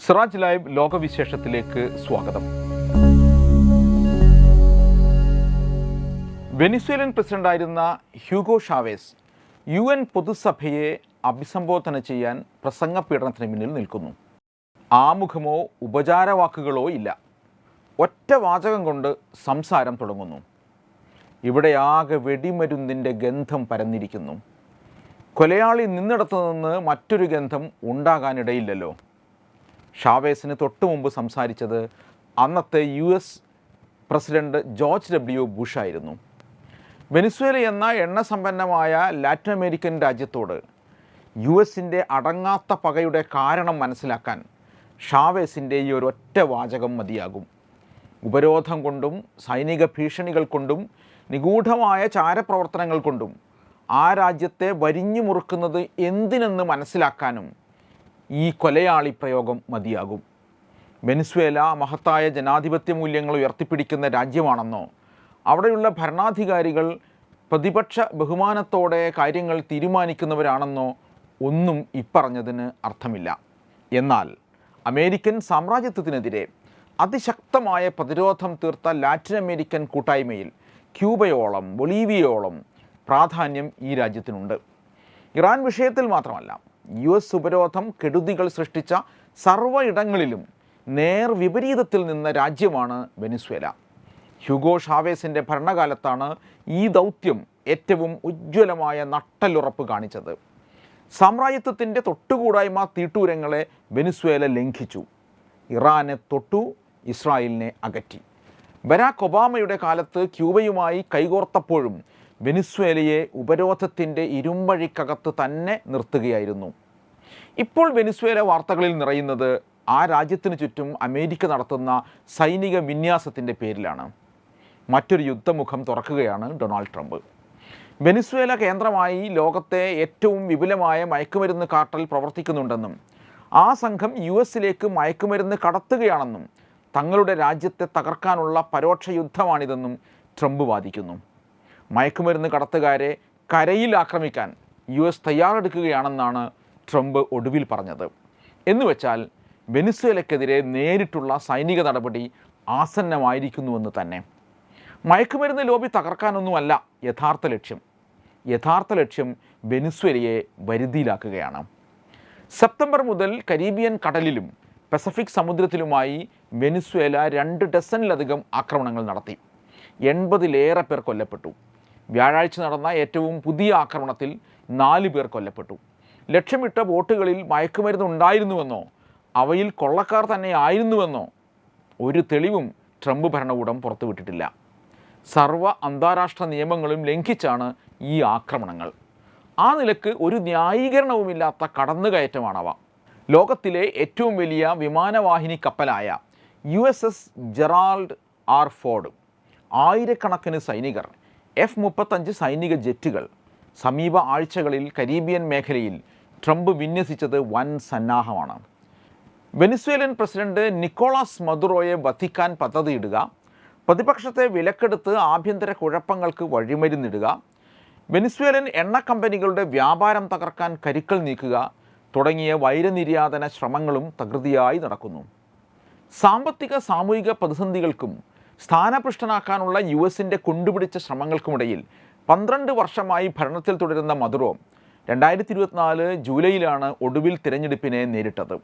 Siraj live ലോകവിശേഷത്തിലേക്ക് സ്വാഗതം. Venezuelan പ്രസിഡന്റായിരുന്ന Hugo Chavez U N പൊതുസഭയെ അഭിസംബോധന ചെയ്യാൻ പ്രസംഗ പീഡനത്തിന് മുന്നിൽ നിൽക്കുന്നു. ആമുഖമോ ഉപചാരവാക്കുകളോ ഇല്ല. ഒറ്റ വാചകം കൊണ്ട് സംസാരം തുടങ്ങുന്നു. ഇവിടെ ആകെ വെടിമരുന്നിന്റെ ഗന്ധം പരന്നിരിക്കുന്നു. കൊലയാളി നിന്നിടത്തു നിന്ന് മറ്റൊരു ഗന്ധം ഉണ്ടാകാനിടയില്ലല്ലോ. ഷാവേസിന് തൊട്ടു മുമ്പ് സംസാരിച്ചത് അന്നത്തെ U S president George W ബുഷായിരുന്നു Venezuela എന്ന എണ്ണസമ്പന്നമായ ലാറ്റിൻ അമേരിക്കൻ രാജ്യത്തോട് യു എസിന്റെ അടങ്ങാത്ത പകയുടെ കാരണം മനസ്സിലാക്കാൻ ഷാവേസിന്റെ ഈ ഒറ്റ വാചകം മതിയാകും. ഉപരോധം കൊണ്ടും സൈനിക ഭീഷണികൾ കൊണ്ടും നിഗൂഢമായ ചാരപ്രവർത്തനങ്ങൾ കൊണ്ടും ആ രാജ്യത്തെ വരിഞ്ഞു മുറുക്കുന്നത് എന്തിനെന്ന് മനസ്സിലാക്കാനും ഈ കൊലയാളി പ്രയോഗം മതിയാകും. വെനിസ്വേല മഹത്തായ ജനാധിപത്യ മൂല്യങ്ങൾ ഉയർത്തിപ്പിടിക്കുന്ന രാജ്യമാണെന്നോ അവിടെയുള്ള ഭരണാധികാരികൾ പ്രതിപക്ഷ ബഹുമാനത്തോടെ കാര്യങ്ങൾ തീരുമാനിക്കുന്നവരാണെന്നോ ഒന്നും ഇപ്പറഞ്ഞതിന് അർത്ഥമില്ല. എന്നാൽ അമേരിക്കൻ സാമ്രാജ്യത്വത്തിനെതിരെ അതിശക്തമായ പ്രതിരോധം തീർത്ത ലാറ്റിൻ അമേരിക്കൻ കൂട്ടായ്മയിൽ ക്യൂബയോളം ബൊളീവിയയോളം പ്രാധാന്യം ഈ രാജ്യത്തിനുണ്ട്. ഇറാൻ വിഷയത്തിൽ മാത്രമല്ല യു എസ് ഉപരോധം കെടുതികൾ സൃഷ്ടിച്ച സർവ ഇടങ്ങളിലും നേർ വിപരീതത്തിൽ നിന്ന രാജ്യമാണ് വെനിസ്വേല. ഹ്യൂഗോ ഷാവേസിന്റെ ഭരണകാലത്താണ് ഈ ദൗത്യം ഏറ്റവും ഉജ്ജ്വലമായ നട്ടലുറപ്പ് കാണിച്ചത്. സാമ്രാജ്യത്വത്തിന്റെ തൊട്ടുകൂടായ്മ തീട്ടൂരങ്ങളെ വെനിസ്വേല ലംഘിച്ചു. ഇറാനെ തൊട്ടു ഇസ്രായേലിനെ അകറ്റി. ബരാക് ഒബാമയുടെ കാലത്ത് ക്യൂബയുമായി കൈകോർത്തപ്പോഴും വെനിസ്വേലയെ ഉപരോധത്തിന്റെ ഇരുമ്പഴിക്കകത്ത് തന്നെ നിർത്തുകയായിരുന്നു. ഇപ്പോൾ വെനിസ്വേല വാർത്തകളിൽ നിറയുന്നത് ആ രാജ്യത്തിന് ചുറ്റും അമേരിക്ക നടത്തുന്ന സൈനിക വിന്യാസത്തിന്റെ പേരിലാണ്. മറ്റൊരു യുദ്ധമുഖം തുറക്കുകയാണ് ഡൊണാൾഡ് ട്രംപ്. വെനിസ്വേല കേന്ദ്രമായി ലോകത്തെ ഏറ്റവും വിപുലമായ മയക്കുമരുന്ന് കാർട്ടൽ പ്രവർത്തിക്കുന്നുണ്ടെന്നും ആ സംഘം യു എസിലേക്ക് മയക്കുമരുന്ന് കടത്തുകയാണെന്നും തങ്ങളുടെ രാജ്യത്തെ തകർക്കാനുള്ള പരോക്ഷ യുദ്ധമാണിതെന്നും ട്രംപ് വാദിക്കുന്നു. മയക്കുമരുന്ന് കടത്തുകാരെ കരയിൽ ആക്രമിക്കാൻ യു എസ് തയ്യാറെടുക്കുകയാണെന്നാണ് ട്രംപ് ഒടുവിൽ പറഞ്ഞത്. എന്നുവെച്ചാൽ വെനിസ്വേലയ്ക്കെതിരെ നേരിട്ടുള്ള സൈനിക നടപടി ആസന്നമായിരിക്കുന്നുവെന്ന് തന്നെ. മയക്കുമരുന്ന് ലോബി തകർക്കാനൊന്നുമല്ല യഥാർത്ഥ ലക്ഷ്യം. യഥാർത്ഥ ലക്ഷ്യം വെനിസ്വേലയെ വരുതിയിലാക്കുകയാണ്. സെപ്റ്റംബർ മുതൽ കരീബിയൻ കടലിലും പസഫിക് സമുദ്രത്തിലുമായി വെനിസ്വേല രണ്ട് ഡസനിലധികം ആക്രമണങ്ങൾ നടത്തി. എൺപതിലേറെ പേർ കൊല്ലപ്പെട്ടു. വ്യാഴാഴ്ച നടന്ന ഏറ്റവും പുതിയ ആക്രമണത്തിൽ നാല് പേർ കൊല്ലപ്പെട്ടു. ലക്ഷ്യമിട്ട ബോട്ടുകളിൽ മയക്കുമരുന്ന് ഉണ്ടായിരുന്നുവെന്നോ അവയിൽ കൊള്ളക്കാർ തന്നെ ആയിരുന്നുവെന്നോ ഒരു തെളിവും ട്രംപ് ഭരണകൂടം പുറത്തുവിട്ടിട്ടില്ല. സർവ അന്താരാഷ്ട്ര നിയമങ്ങളും ലംഘിച്ചാണ് ഈ ആക്രമണങ്ങൾ. ആ നിലയ്ക്ക് ഒരു ന്യായീകരണവുമില്ലാത്ത കടന്നുകയറ്റമാണവ. ലോകത്തിലെ ഏറ്റവും വലിയ വിമാനവാഹിനി കപ്പലായ U S S Gerald R Ford ആയിരക്കണക്കിന് സൈനികർ എഫ് മുപ്പത്തഞ്ച് സൈനിക ജെറ്റുകൾ സമീപ ആഴ്ചകളിൽ കരീബിയൻ മേഖലയിൽ ട്രംപ് വിന്യസിച്ചത് വൻ സന്നാഹമാണ്. വെനിസ്വേലൻ പ്രസിഡന്റ് നിക്കോളാസ് മദുറോയെ വധിക്കാൻ പദ്ധതിയിടുക പ്രതിപക്ഷത്തെ വിലക്കെടുത്ത് ആഭ്യന്തര കുഴപ്പങ്ങൾക്ക് വഴിമരുന്നിടുക വെനിസ്വേലൻ എണ്ണ കമ്പനികളുടെ വ്യാപാരം തകർക്കാൻ കരുക്കൾ നീക്കുക തുടങ്ങിയ വൈരനിര്യാതന ശ്രമങ്ങളും തകൃതിയായി നടക്കുന്നു. സാമ്പത്തിക സാമൂഹിക പ്രതിസന്ധികൾക്കും സ്ഥാനപൃഷ്ടനാക്കാനുള്ള യു എസിന്റെ കൊണ്ടുപിടിച്ച ശ്രമങ്ങൾക്കുമിടയിൽ പന്ത്രണ്ട് വർഷമായി ഭരണത്തിൽ തുടരുന്ന മധുറോ രണ്ടായിരത്തി ഇരുപത്തിനാല് ജൂലൈയിലാണ് ഒടുവിൽ തിരഞ്ഞെടുപ്പിനെ നേരിട്ടത്.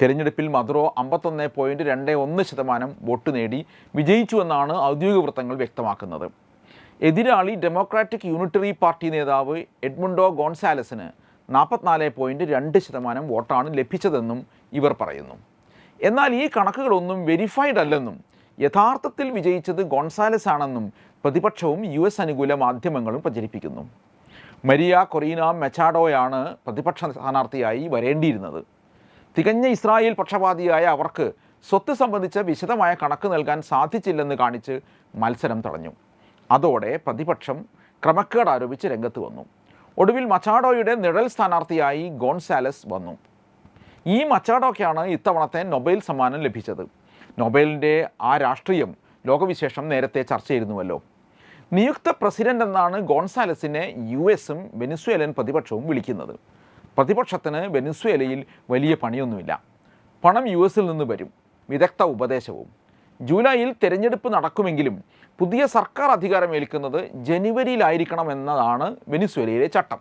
തിരഞ്ഞെടുപ്പിൽ മധുറോ അമ്പത്തൊന്ന് പോയിന്റ് രണ്ട് ഒന്ന് ശതമാനം വോട്ട് നേടി വിജയിച്ചുവെന്നാണ് ഔദ്യോഗിക വൃത്തങ്ങൾ വ്യക്തമാക്കുന്നത്. എതിരാളി ഡെമോക്രാറ്റിക് യൂണിറ്ററി പാർട്ടി നേതാവ് എഡ്മുണ്ടോ ഗോൺസാലസിന് നാൽപ്പത്തിനാല് പോയിന്റ് രണ്ട് ശതമാനം വോട്ടാണ് ലഭിച്ചതെന്നും ഇവർ പറയുന്നു. എന്നാൽ ഈ കണക്കുകളൊന്നും വെരിഫൈഡ് അല്ലെന്നും യഥാർത്ഥത്തിൽ വിജയിച്ചത് ഗോൺസാലസ് ആണെന്നും പ്രതിപക്ഷവും യു എസ് അനുകൂല മാധ്യമങ്ങളും പ്രചരിപ്പിക്കുന്നു. മരിയ കൊറീന മെച്ചാഡോയാണ് പ്രതിപക്ഷ സ്ഥാനാർത്ഥിയായി വരേണ്ടിയിരുന്നത്. തികഞ്ഞ ഇസ്രായേൽ പക്ഷപാതിയായ അവർക്ക് സ്വത്ത് സംബന്ധിച്ച വിശദമായ കണക്ക് നൽകാൻ സാധിച്ചില്ലെന്ന് കാണിച്ച് മത്സരം തടഞ്ഞു. അതോടെ പ്രതിപക്ഷം ക്രമക്കേട് ആരോപിച്ച് രംഗത്ത് വന്നു. ഒടുവിൽ മച്ചാഡോയുടെ നിഴൽ സ്ഥാനാർത്ഥിയായി ഗോൺസാലസ് വന്നു. ഈ മച്ചാഡോയ്ക്കാണ് ഇത്തവണത്തെ നൊബേൽ സമ്മാനം ലഭിച്ചത്. നൊബേലിന്റെ ആ രാഷ്ട്രീയം ലോകവിശേഷം നേരത്തെ ചർച്ച ചെയ്തിരുന്നുവല്ലോ. നിയുക്ത പ്രസിഡന്റ് എന്നാണ് ഗോൺസാലസിനെ യു എസും വെനിസ്വേലൻ പ്രതിപക്ഷവും വിളിക്കുന്നത്. പ്രതിപക്ഷത്തിന് വെനിസ്വേലയിൽ വലിയ പണിയൊന്നുമില്ല. പണം യു എസിൽ നിന്ന് വരും. വിദഗ്ധ ഉപദേശവും. ജൂലൈയിൽ തിരഞ്ഞെടുപ്പ് നടക്കുമെങ്കിലും പുതിയ സർക്കാർ അധികാരം ഏൽക്കുന്നത് ജനുവരിയിലായിരിക്കണം എന്നതാണ് വെനിസ്വേലയിലെ ചട്ടം.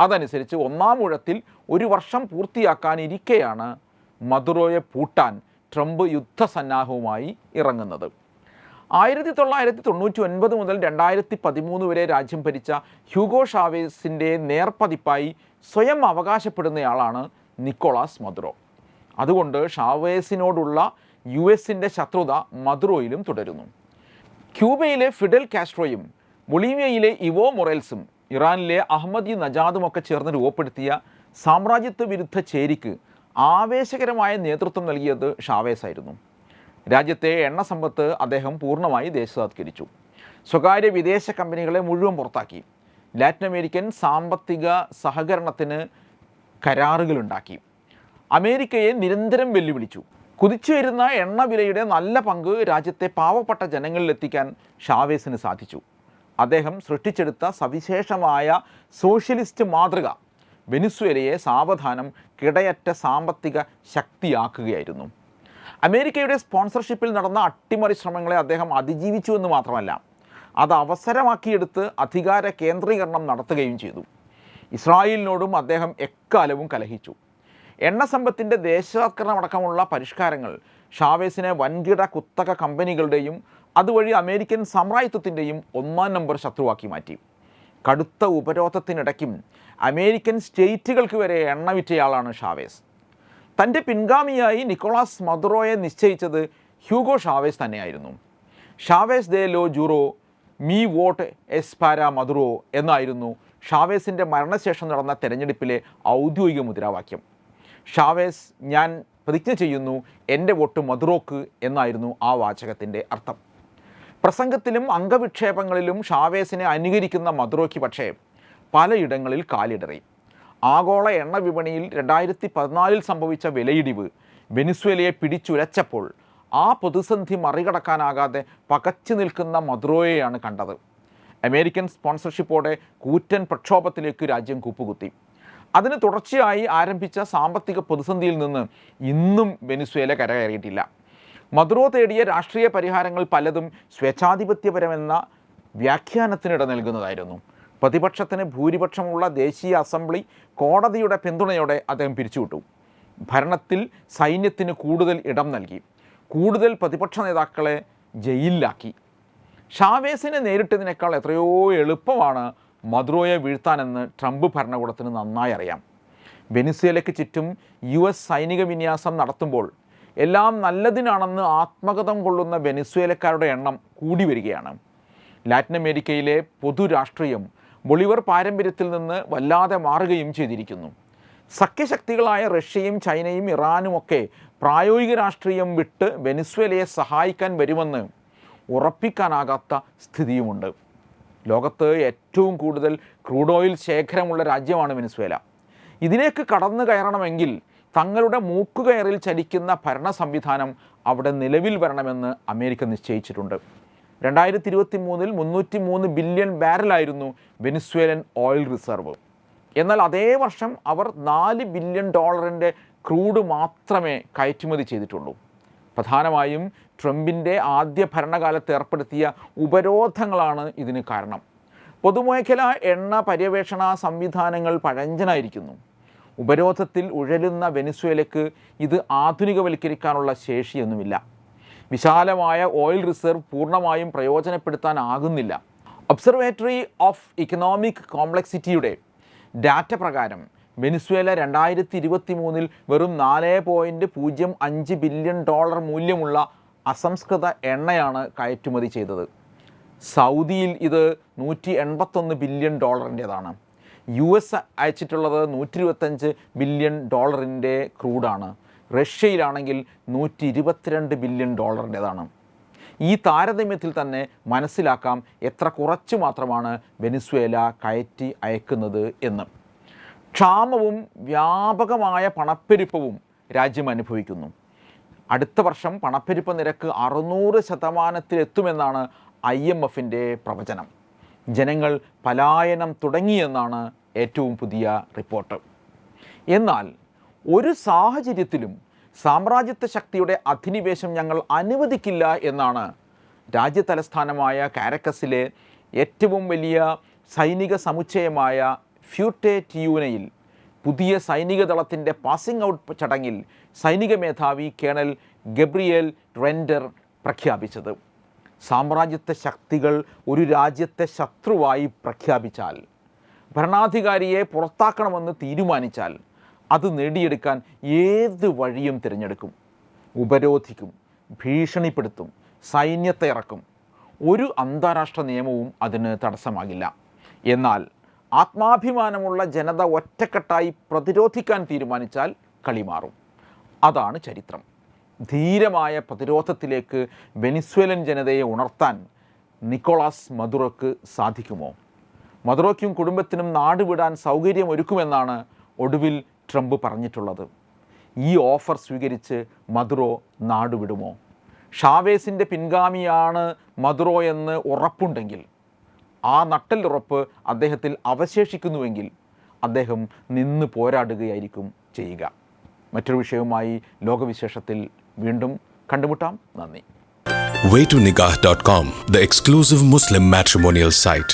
അതനുസരിച്ച് ഒന്നാം ഊഴത്തിൽ ഒരു വർഷം പൂർത്തിയാക്കാനിരിക്കെയാണ് മധുറോയെ പൂട്ടാൻ ട്രംപ് യുദ്ധസന്നാഹവുമായി ഇറങ്ങുന്നത്. ആയിരത്തി തൊള്ളായിരത്തി തൊണ്ണൂറ്റി ഒൻപത് മുതൽ രണ്ടായിരത്തി പതിമൂന്ന് വരെ രാജ്യം ഭരിച്ച ഹ്യൂഗോ ഷാവേസിന്റെ നേർപ്പതിപ്പായി സ്വയം അവകാശപ്പെടുന്നയാളാണ് നിക്കോളാസ് മദുറോ. അതുകൊണ്ട് ഷാവേസിനോടുള്ള യു എസിന്റെ ശത്രുത മദുറോയിലും തുടരുന്നു. ക്യൂബയിലെ ഫിഡൽ കാസ്ട്രോയും ബൊളീവിയയിലെ ഇവോ മൊറേൽസും ഇറാനിലെ അഹമ്മദി നജാദുമൊക്കെ ചേർന്ന് രൂപപ്പെടുത്തിയ സാമ്രാജ്യത്വ വിരുദ്ധ ചേരിക്ക് ആവേശകരമായ നേതൃത്വം നൽകിയത് ഷാവേസ് ആയിരുന്നു രാജ്യത്തെ എണ്ണ സമ്പത്ത് അദ്ദേഹം പൂർണമായി ദേശസാത്കരിച്ചു സ്വകാര്യ വിദേശ കമ്പനികളെ മുഴുവൻ പുറത്താക്കി. ലാറ്റിൻ അമേരിക്കൻ സാമ്പത്തിക സഹകരണത്തിന് കരാറുകളുണ്ടാക്കി. അമേരിക്കയെ നിരന്തരം വെല്ലുവിളിച്ചു. കുതിച്ചുയരുന്ന എണ്ണ വിലയുടെ നല്ല പങ്ക് രാജ്യത്തെ പാവപ്പെട്ട ജനങ്ങളിലെത്തിക്കാൻ ഷാവേസിന് സാധിച്ചു. അദ്ദേഹം സൃഷ്ടിച്ചെടുത്ത സവിശേഷമായ സോഷ്യലിസ്റ്റ് മാതൃക വെനിസ്വേലയെ സാവധാനം കിടയറ്റ സാമ്പത്തിക ശക്തിയാക്കുകയായിരുന്നു. അമേരിക്കയുടെ സ്പോൺസർഷിപ്പിൽ നടന്ന അട്ടിമറി ശ്രമങ്ങളെ അദ്ദേഹം അതിജീവിച്ചു എന്ന് മാത്രമല്ല അത് അവസരമാക്കിയെടുത്ത് അധികാര കേന്ദ്രീകരണം നടത്തുകയും ചെയ്തു. ഇസ്രായേലിനോടും അദ്ദേഹം എക്കാലവും കലഹിച്ചു. എണ്ണ സമ്പത്തിന്റെ ദേശസാത്കരണമടക്കമുള്ള പരിഷ്കാരങ്ങൾ ഷാവേസിനെ വൻകിട കുത്തക കമ്പനികളുടെയും അതുവഴി അമേരിക്കൻ സാമ്രാജ്യത്വത്തിന്റെയും ഒന്നാം നമ്പർ ശത്രുവാക്കി മാറ്റി. കടുത്ത ഉപരോധത്തിനിടയ്ക്കും അമേരിക്കൻ സ്റ്റേറ്റുകൾക്ക് വരെ എണ്ണ വിറ്റയാളാണ് ഷാവേസ്. തന്റെ പിൻഗാമിയായി നിക്കോളാസ് മദുറോയെ നിശ്ചയിച്ചത് ഹ്യൂഗോ ഷാവേസ് തന്നെയായിരുന്നു. ഷാവേസ് ദേ ലോ ജൂറോ മീ വോട്ട് എസ് പാര മദുറോ എന്നായിരുന്നു ഷാവേസിന്റെ മരണശേഷം നടന്ന തെരഞ്ഞെടുപ്പിലെ ഔദ്യോഗിക മുദ്രാവാക്യം. ഷാവേസ് ഞാൻ പ്രതിജ്ഞ ചെയ്യുന്നു എന്റെ വോട്ട് മദുറോക്ക് എന്നായിരുന്നു ആ വാചകത്തിന്റെ അർത്ഥം. പ്രസംഗത്തിലും അംഗവിക്ഷേപങ്ങളിലും ഷാവേസിനെ അനുകരിക്കുന്ന മദുറോയ്ക്ക് പക്ഷേ പലയിടങ്ങളിൽ കാലിടറി. ആഗോള എണ്ണ വിപണിയിൽ രണ്ടായിരത്തി പതിനാലിൽ സംഭവിച്ച വിലയിടിവ് വെനിസ്വേലയെ പിടിച്ചുലച്ചപ്പോൾ ആ പ്രതിസന്ധി മറികടക്കാനാകാതെ പകച്ചു നിൽക്കുന്ന മദുറോയെയാണ് കണ്ടത്. അമേരിക്കൻ സ്പോൺസർഷിപ്പോടെ കൂറ്റൻ പ്രക്ഷോഭത്തിലേക്ക് രാജ്യം കൂപ്പുകുത്തി. അതിന് തുടർച്ചയായി ആരംഭിച്ച സാമ്പത്തിക പ്രതിസന്ധിയിൽ നിന്ന് ഇന്നും വെനിസ്വേല കരകയറിയിട്ടില്ല. മദുറോ തേടിയ രാഷ്ട്രീയ പരിഹാരങ്ങൾ പലതും സ്വേച്ഛാധിപത്യപരമെന്ന വ്യാഖ്യാനത്തിനിട നൽകുന്നതായിരുന്നു. പ്രതിപക്ഷത്തിന് ഭൂരിപക്ഷമുള്ള ദേശീയ അസംബ്ലി കോടതിയുടെ പിന്തുണയോടെ അദ്ദേഹം പിരിച്ചുവിട്ടു. ഭരണത്തിൽ സൈന്യത്തിന് കൂടുതൽ ഇടം നൽകി. കൂടുതൽ പ്രതിപക്ഷ നേതാക്കളെ ജയിലിലാക്കി. ഷാവേസിനെ നേരിട്ടതിനേക്കാൾ എത്രയോ എളുപ്പമാണ് മദ്രോയെ വീഴ്ത്താനെന്ന് ട്രംപ് ഭരണകൂടത്തിന് നന്നായി അറിയാം. വെനിസ്വേലയ്ക്ക് ചുറ്റും യു എസ് സൈനിക വിന്യാസം നടത്തുമ്പോൾ എല്ലാം നല്ലതിനാണെന്ന് ആത്മഗതം കൊള്ളുന്ന വെനിസ്വേലക്കാരുടെ എണ്ണം കൂടി വരികയാണ്. ലാറ്റിൻ അമേരിക്കയിലെ പൊതുരാഷ്ട്രീയം ബൊളിവർ പാരമ്പര്യത്തിൽ നിന്ന് വല്ലാതെ മാറുകയും ചെയ്തിരിക്കുന്നു. സഖ്യശക്തികളായ റഷ്യയും ചൈനയും ഇറാനുമൊക്കെ പ്രായോഗിക രാഷ്ട്രീയം വിട്ട് വെനിസ്വേലയെ സഹായിക്കാൻ വരുമെന്ന് ഉറപ്പിക്കാനാകാത്ത സ്ഥിതിയുമുണ്ട്. ലോകത്ത് ഏറ്റവും കൂടുതൽ ക്രൂഡ് ഓയിൽ ശേഖരമുള്ള രാജ്യമാണ് വെനിസ്വേല. ഇതിലേക്ക് കടന്നു കയറണമെങ്കിൽ തങ്ങളുടെ മൂക്കുകയറിൽ ചലിക്കുന്ന ഭരണ സംവിധാനം അവിടെ നിലവിൽ വരണമെന്ന് അമേരിക്ക നിശ്ചയിച്ചിട്ടുണ്ട്. രണ്ടായിരത്തി ഇരുപത്തി മൂന്നിൽ മുന്നൂറ്റി മൂന്ന് ബില്യൺ ബാരലായിരുന്നു വെനിസ്വേലൻ ഓയിൽ റിസർവ്. എന്നാൽ അതേ വർഷം അവർ നാല് ബില്യൺ ഡോളറിന്റെ ക്രൂഡ് മാത്രമേ കയറ്റുമതി ചെയ്തിട്ടുള്ളൂ. പ്രധാനമായും ട്രംപിന്റെ ആദ്യ ഭരണകാലത്ത് ഏർപ്പെടുത്തിയ ഉപരോധങ്ങളാണ് ഇതിന് കാരണം. പൊതുമേഖല എണ്ണ പര്യവേഷണ സംവിധാനങ്ങൾ പഴഞ്ചനായിരിക്കുന്നു. ഉപരോധത്തിൽ ഉഴലുന്ന വെനിസ്വേലയ്ക്ക് ഇത് ആധുനികവൽക്കരിക്കാനുള്ള ശേഷിയൊന്നുമില്ല. വിശാലമായ ഓയിൽ റിസർവ് പൂർണമായും പ്രയോജനപ്പെടുത്താനാകുന്നില്ല. ഒബ്സർവേറ്ററി ഓഫ് ഇക്കണോമിക് കോംപ്ലക്സിറ്റിയുടെ ഡാറ്റ പ്രകാരം വെനിസ്വേല രണ്ടായിരത്തി ഇരുപത്തി മൂന്നിൽ വെറും നാല് പോയിന്റ് പൂജ്യം അഞ്ച് ബില്യൺ ഡോളർ മൂല്യമുള്ള അസംസ്കൃത എണ്ണയാണ് കയറ്റുമതി ചെയ്തത്. സൗദിയിൽ ഇത് നൂറ്റി എൺപത്തൊന്ന് ബില്യൺ ഡോളറിന്റേതാണ്. യു എസ് അയച്ചിട്ടുള്ളത് നൂറ്റി ഇരുപത്തഞ്ച് ബില്യൺ ഡോളറിന്റെ ക്രൂഡാണ്. റഷ്യയിലാണെങ്കിൽ നൂറ്റി ഇരുപത്തിരണ്ട് ബില്യൺ ഡോളറിന്റേതാണ്. ഈ താരതമ്യത്തിൽ തന്നെ മനസ്സിലാക്കാം എത്ര കുറച്ച് മാത്രമാണ് വെനിസ്വേല കയറ്റി അയക്കുന്നത് എന്ന്. ക്ഷാമവും വ്യാപകമായ പണപ്പെരുപ്പവും രാജ്യം അനുഭവിക്കുന്നു. അടുത്ത വർഷം പണപ്പെരുപ്പ നിരക്ക് അറുന്നൂറ് ശതമാനത്തിലെത്തുമെന്നാണ് ഐ എം എഫിന്റെ പ്രവചനം. ജനങ്ങൾ പലായനം തുടങ്ങിയെന്നാണ് ഏറ്റവും പുതിയ റിപ്പോർട്ട്. എന്നാൽ ഒരു സാഹചര്യത്തിലും സാമ്രാജ്യത്വ ശക്തിയുടെ അധിനിവേശം ഞങ്ങൾ അനുവദിക്കില്ല എന്നാണ് രാജ്യതലസ്ഥാനമായ കാരക്കസിലെ ഏറ്റവും വലിയ സൈനിക സമുച്ചയമായ ഫ്യൂട്ടെ പുതിയ സൈനിക ദളത്തിന്റെ പാസിംഗ് ഔട്ട് ചടങ്ങിൽ സൈനിക മേധാവി കേണൽ ഗബ്രിയേൽ റെൻഡർ പ്രഖ്യാപിച്ചത്. സാമ്രാജ്യത്വ ശക്തികൾ ഒരു രാജ്യത്തെ ശത്രുവായി പ്രഖ്യാപിച്ചാൽ ഭരണാധികാരിയെ പുറത്താക്കണമെന്ന് തീരുമാനിച്ചാൽ അത് നേടിയെടുക്കാൻ ഏത് വഴിയും തിരഞ്ഞെടുക്കും. ഉപരോധിക്കും ഭീഷണിപ്പെടുത്തും സൈന്യത്തെ ഇറക്കും. ഒരു അന്താരാഷ്ട്ര നിയമവും അതിന് തടസ്സമാകില്ല. എന്നാൽ ആത്മാഭിമാനമുള്ള ജനത ഒറ്റക്കെട്ടായി പ്രതിരോധിക്കാൻ തീരുമാനിച്ചാൽ കളി മാറും. അതാണ് ചരിത്രം. ധീരമായ പ്രതിരോധത്തിലേക്ക് വെനിസ്വേലൻ ജനതയെ ഉണർത്താൻ നിക്കോളാസ് മധുറോക്ക് സാധിക്കുമോ? മധുറോയ്ക്കും കുടുംബത്തിനും നാടുവിടാൻ സൗകര്യമൊരുക്കുമെന്നാണ് ഒടുവിൽ ട്രംപ് പറഞ്ഞിട്ടുള്ളത്. ഈ ഓഫർ സ്വീകരിച്ച് മധുറോ നാടുവിടുമോ ഷാവേസിന്റെ പിൻഗാമിയാണ് മധുറോ എന്ന് ഉറപ്പുണ്ടെങ്കിൽ ആ നട്ടലുറപ്പ് അദ്ദേഹത്തിൽ അവശേഷിക്കുന്നുവെങ്കിൽ അദ്ദേഹം നിന്ന് പോരാടുകയായിരിക്കും ചെയ്യുക. മറ്റൊരു വിഷയവുമായി ലോകവിശേഷത്തിൽ വീണ്ടും കണ്ടുമുട്ടാം നന്ദി waytonikah.com, the exclusive Muslim matrimonial site.